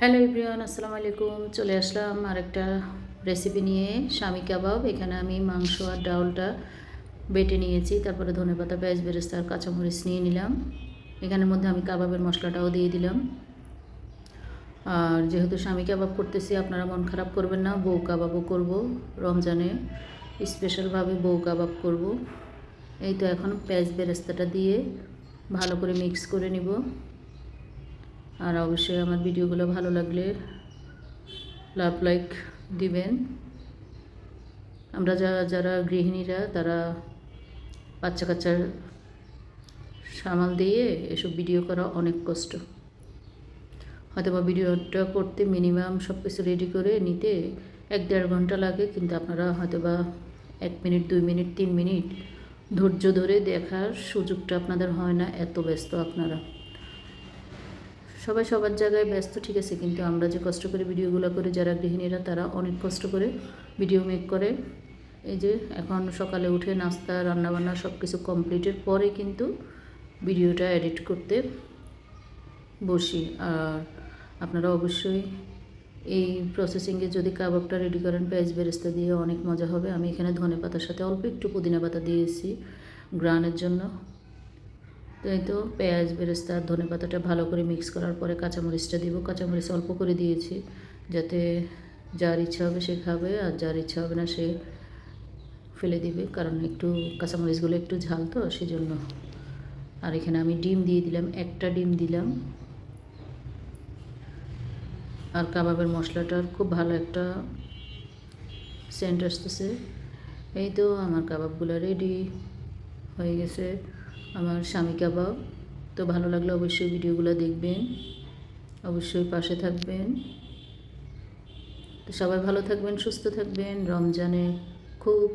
Hello ইব্রিয়ান আসসালামু আলাইকুম। চলে আসলাম আরেকটা রেসিপি নিয়ে, স্বামী কাবাব। এখানে আমি মাংস আর ডাউলটা বেটে নিয়েছি, তারপরে ধনেপাতা পেঁয়াজ, বেরেস্তা আর কাঁচামরিচ নিয়ে নিলাম। এখানের মধ্যে আমি কাবাবের মশলাটাও দিয়ে দিলাম। আর যেহেতু স্বামী কাবাব করতেছি, আপনারা মন খারাপ করবেন না, বউ কাবাবও করব। রমজানে স্পেশালভাবে বউ কাবাব করব। এই তো এখন পেঁয়াজ, বেরেস্তাটা দিয়ে ভালো করে মিক্স করে নিব। আর অবশ্যই আমার ভিডিওগুলো ভালো লাগলে লাভ লাইক দিবেন। আমরা যারা যারা গৃহিণীরা, তারা বাচ্চা কাচ্চার সামাল দিয়ে এসব ভিডিও করা অনেক কষ্ট। হয়তো বা ভিডিওটা করতে মিনিমাম সব কিছু রেডি করে নিতে এক দেড় ঘণ্টা লাগে, কিন্তু আপনারা হয়তো বা এক মিনিট, দুই মিনিট, তিন মিনিট ধৈর্য ধরে দেখার সুযোগটা আপনাদের হয় না, এত ব্যস্ত আপনারা। সবাই সবার জায়গায় ব্যস্ত, ঠিক আছে, কিন্তু আমরা যে কষ্ট করে ভিডিওগুলো করে, যারা গৃহিণীরা, তারা অনেক কষ্ট করে ভিডিও মেক করে। এই যে এখন সকালে উঠে নাস্তা, রান্নাবান্না সব কিছু কমপ্লিটের পরে কিন্তু ভিডিওটা এডিট করতে বসি। আর আপনারা অবশ্যই এই প্রসেসিংয়ে যদি কাবাবটা রেডি করেন, পেঁয়াজ বেরেস্তা দিয়ে অনেক মজা হবে। আমি এখানে ধনে পাতার সাথে অল্প একটু পুদিনা পাতা দিয়েছি। গ্রানের জন্য তো এই তো পেঁয়াজ, বেরেস্তা, ধনে পাতাটা ভালো করে মিক্স করার পরে কাঁচামরিচটা দিব। কাঁচামরিচ অল্প করে দিয়েছি যাতে যার ইচ্ছা হবে সে খাবে আর যার ইচ্ছা হবে না সে ফেলে দিবে। কারণ একটু কাঁচামরিচগুলো একটু ঝাল তো, সেজন্য। আর এখানে আমি ডিম দিয়ে দিলাম, একটা ডিম দিলাম। আর কাবাবের মশলাটার খুব ভালো একটা সেন্ট আসতেছে। এই তো আমার কাবাবগুলো রেডি হয়ে গেছে। আমার স্বামী কাবাব তো ভালো লাগলে অবশ্যই ভিডিওগুলো দেখবেন। অবশ্যই পাশে থাকবেন। তো সবাই ভালো থাকবেন, সুস্থ থাকবেন। রমজানে খুব